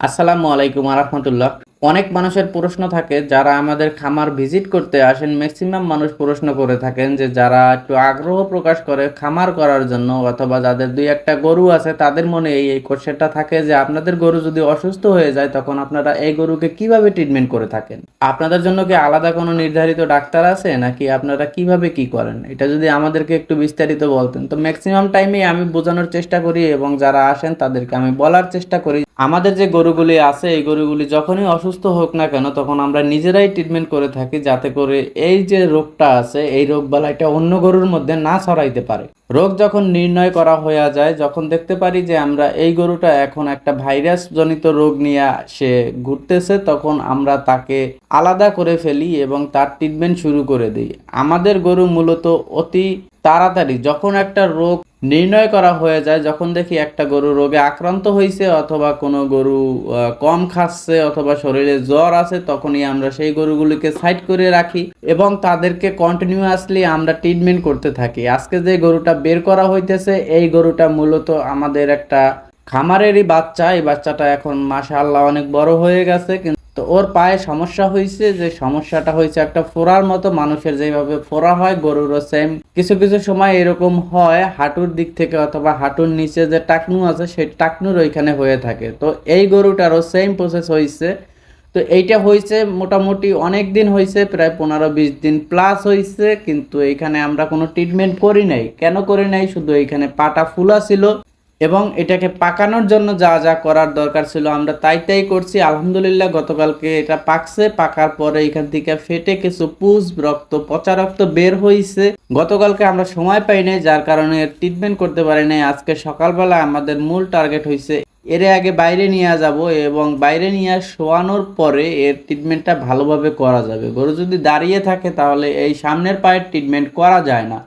আসসালামু আলাইকুম আরহামতুল্লাহ অনেক মানুষের প্রশ্ন থাকে, যারা আমাদের খামার ভিজিট করতে আসেন ম্যাক্সিমাম মানুষ প্রশ্ন করে থাকেন যে যারা একটু আগ্রহ প্রকাশ করে খামার করার জন্য অথবা যাদের দুই একটা গরু আছে, তাদের মনে এই এই কোশ্চেনটা থাকে যে আপনাদের গরু যদি অসুস্থ হয়ে যায়, তখন আপনারা এই গরুকে কীভাবে ট্রিটমেন্ট করে থাকেন? আপনাদের জন্য কি আলাদা কোনো নির্ধারিত ডাক্তার আছে, নাকি আপনারা কীভাবে কি করেন? এটা যদি আমাদেরকে একটু বিস্তারিত বলতেন। তো ম্যাক্সিমাম টাইমে আমি বোঝানোর চেষ্টা করি এবং যারা আসেন, তাদেরকে আমি বলার চেষ্টা করি। আমাদের যে গরুগুলি আছে, এই গরুগুলি যখনই অসুস্থ হোক না কেন, তখন আমরা নিজেরাই ট্রিটমেন্ট করে থাকি যাতে করে এই যে রোগটা আছে, এই রোগ বালাইটা অন্য গরুর মধ্যে না ছড়াইতে পারে। রোগ যখন নির্ণয় করা হয়ে যায়, যখন দেখতে পারি যে আমরা এই গরুটা এখন একটা ভাইরাস জনিত রোগ নিয়ে সে ঘুরতেছে, তখন আমরা তাকে আলাদা করে ফেলি এবং তার ট্রিটমেন্ট শুরু করে দিই। আমাদের গরু মূলত অতি তাড়াতাড়ি যখন একটা রোগ নির্ণয় করা হয়ে যায় যখন দেখি একটা গরু রোগে আক্রান্ত হয়েছে অথবা কোনো গরু কম খাচ্ছে অথবা শরীরে জ্বর আছে তখনই আমরা সেই গরুগুলিকে সাইড করে রাখি এবং তাদেরকে কন্টিনিউয়াসলি আমরা ট্রিটমেন্ট করতে থাকি। আজকে যে গরুটা বের করা হইতেছে, এই গরুটা মূলত আমাদের একটা খামারেরই বাচ্চা। এই বাচ্চাটা এখন মাশাআল্লাহ অনেক বড় হয়ে গেছে তো ওর পায়ে সমস্যা হয়েছে যে সমস্যাটা হয়েছে একটা ফোড়ার মতো মানুষের, যেভাবে ফোড়া হয় গরুরও সেম কিছু কিছু সময় এরকম হয় হাঁটুর দিক থেকে অথবা হাঁটুর নিচে যে টাকনু আছে, সেই টাকনুর ওইখানে হয়ে থাকে। তো এই গরুটারও সেম প্রসেস হয়েছে তো এইটা হয়েছে মোটামুটি অনেক দিন হয়েছে প্রায় পনেরো, বিশ দিন প্লাস হয়েছে কিন্তু এইখানে আমরা কোনো ট্রিটমেন্ট করি নাই। কেন করি নাই? শুধু এইখানে পাটা ফুলা ছিল। এবং এটাকে পাকানোর জন্য যা যা করার দরকার ছিল আমরা তাই তাই করছি। আলহামদুলিল্লাহ, গতকালকে এটা পাকছে। পাকার পরে এখান থেকে ফেটে কিছু পুষ রক্ত, পচা রক্ত বের হয়েছে গতকালকে আমরা সময় পাই নাই, যার কারণে ট্রিটমেন্ট করতে পারি নাই। আজকে সকালবেলা আমাদের মূল টার্গেট হয়েছে এর আগে বাইরে নিয়ে যাব এবং বাইরে নিয়ে শোয়ানোর পরে এর ট্রিটমেন্টটা ভালোভাবে করা যাবে। গরু যদি দাঁড়িয়ে থাকে তাহলে এই সামনের পায়ের ট্রিটমেন্ট করা যায় না।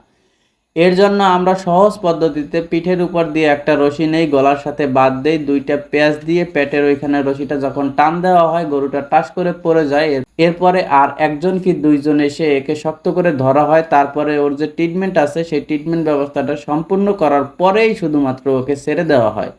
এর জন্য আমরা সহজ পদ্ধতিতে পিঠের উপর দিয়ে একটা রশি নেই, গলার সাথে বাদ দেই, দুইটা পেঁয়াজ দিয়ে পেটের ওইখানে রশিটা যখন টান দেওয়া হয়, গরুটা টাস করে পড়ে যায়। এর- এরপরে আর একজন কি দুইজন এসে একে শক্ত করে ধরা হয়, তারপরে ওর যে ট্রিটমেন্ট আছে, সেই ট্রিটমেন্ট ব্যবস্থাটা সম্পূর্ণ করার পরেই শুধুমাত্র ওকে ছেড়ে দেওয়া হয়।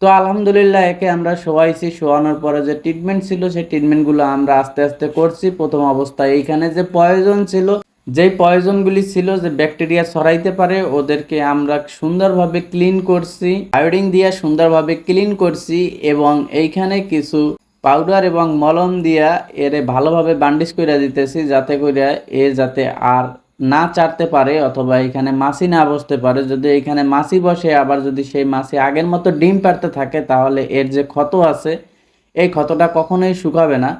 তো আলহামদুলিল্লাহ, একে আমরা শোয়াইছি। শোয়ানোর পরে যে ট্রিটমেন্ট ছিল, সেই ট্রিটমেন্টগুলো আমরা আস্তে আস্তে করছি। প্রথম অবস্থায় এইখানে যে প্রয়োজন ছিল যেই পয়জনগুলি ছিল যে ব্যাকটেরিয়া ছড়াইতে পারে, ওদেরকে আমরা সুন্দরভাবে ক্লিন করছি, আয়োডিন দিয়ে সুন্দরভাবে ক্লিন করছি এবং এইখানে কিছু পাউডার এবং মলম দিয়া এরে ভালোভাবে বান্ডিশ করে দিতেছি যাতে করে এ যাতে আর না চাটতে পারে অথবা এখানে মাছি না বসতে পারে। যদি এখানে মাছি বসে, আবার যদি সেই মাছি আগের মতো ডিম পারতে থাকে, তাহলে এর যে ক্ষত আছে, এই ক্ষতটা কখনোই শুকাবে না।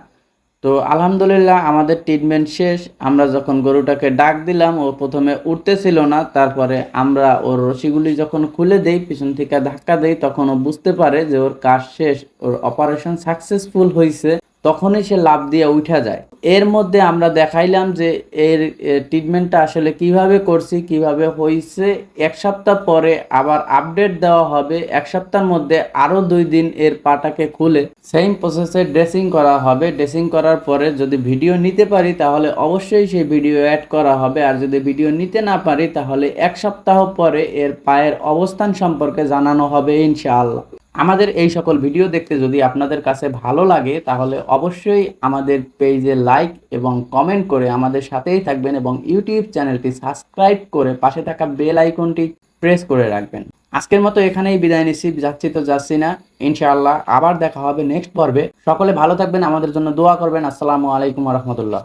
তো আলহামদুলিল্লাহ আমাদের ট্রিটমেন্ট শেষ। আমরা যখন গরুটাকে ডাক দিলাম, ও প্রথমে উঠতেছিল না, তারপরে আমরা ওর রশিগুলি যখন খুলে দেই, পিছন থেকে ধাক্কা দেই, তখন ও বুঝতে পারে যে ওর কাজ শেষ, ওর অপারেশন সাকসেসফুল হয়েছে তখনই সে লাভ দিয়ে উঠা যায়। এর মধ্যে আমরা দেখাইলাম যে এর ট্রিটমেন্টটা আসলে কীভাবে করছি, কীভাবে হয়েছে এক সপ্তাহ পরে আবার আপডেট দেওয়া হবে। এক সপ্তাহের মধ্যে আরও দুই দিন এর পাটাকে খুলে সেম প্রসেসে ড্রেসিং করা হবে। ড্রেসিং করার পরে যদি ভিডিও নিতে পারি, তাহলে অবশ্যই সেই ভিডিও অ্যাড করা হবে। আর যদি ভিডিও নিতে না পারি, তাহলে এক সপ্তাহ পরে এর পায়ের অবস্থান সম্পর্কে জানানো হবে ইনশাআল্লাহ। আমাদের এই সকল ভিডিও দেখতে যদি আপনাদের কাছে ভালো লাগে, তাহলে অবশ্যই আমাদের পেজে লাইক এবং কমেন্ট করে আমাদের সাথেই থাকবেন এবং ইউটিউব চ্যানেলটি সাবস্ক্রাইব করে পাশে থাকা বেল আইকনটি প্রেস করে রাখবেন। আজকের মতো এখানেই বিদায় নিচ্ছি, যাচ্ছি তো যাচ্ছি না। ইনশাআল্লাহ আবার দেখা হবে নেক্সট পর্বে। সকলে ভালো থাকবেন, আমাদের জন্য দোয়া করবেন। আসসালামু আলাইকুম রহমতুল্লাহ।